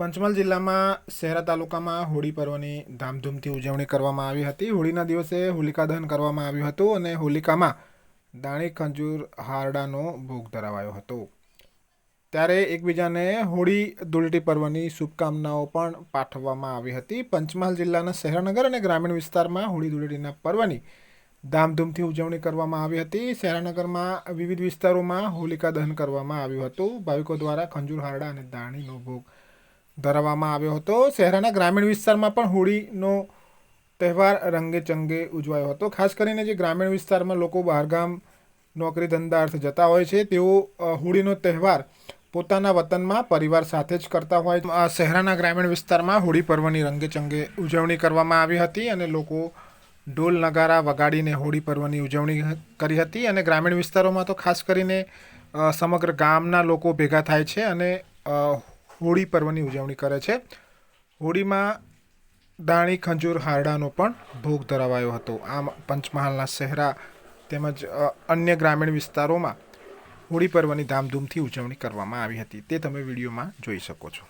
પંચમહાલ જિલ્લામાં શહેરા તાલુકામાં હોળી પર્વની ધામધૂમથી ઉજવણી કરવામાં આવી હતી. હોળીના દિવસે હોલિકા દહન કરવામાં આવ્યું હતું અને હોલિકામાં દાણી, ખંજૂર, હારડાનો ભોગ ધરાવાયો હતો. ત્યારે એકબીજાને હોળી ધૂળેટી પર્વની શુભકામનાઓ પણ પાઠવવામાં આવી હતી. પંચમહાલ જિલ્લાના શહેરાનગર અને ગ્રામીણ વિસ્તારમાં હોળી ધૂળેટીના પર્વની ધામધૂમથી ઉજવણી કરવામાં આવી હતી. શહેરાનગરમાં વિવિધ વિસ્તારોમાં હોલિકા દહન કરવામાં આવ્યું હતું. ભાવિકો દ્વારા ખંજૂર, હારડા અને દાણીનો ભોગ ધરાવવામાં આવ્યો હતો. શહેરાના ગ્રામીણ વિસ્તારમાં પણ હોળીનો તહેવાર રંગે ચંગે ઉજવાયો હતો. ખાસ કરીને જે ગ્રામીણ વિસ્તારમાં લોકો બહારગામ નોકરી ધંધા અર્થે જતા હોય છે, તેઓ હોળીનો તહેવાર પોતાના વતનમાં પરિવાર સાથે જ કરતા હોય શહેરાના ગ્રામીણ વિસ્તારમાં હોળી પર્વની રંગે ચંગે ઉજવણી કરવામાં આવી હતી અને લોકો ઢોલ નગારા વગાડીને હોળી પર્વની ઉજવણી કરી હતી અને ગ્રામીણ વિસ્તારોમાં તો ખાસ કરીને સમગ્ર ગામના લોકો ભેગા થાય છે અને હોળી પર્વની ઉજવણી કરે છે. હોળીમાં દાણી, ખંજૂર, હારડાનો પણ ભોગ ધરાવાયો હતો. આમ પંચમહાલના શહેરા તેમજ અન્ય ગ્રામીણ વિસ્તારોમાં હોળી પર્વની ધામધૂમથી ઉજવણી કરવામાં આવી હતી. તે તમે વિડીયોમાં જોઈ શકો છો.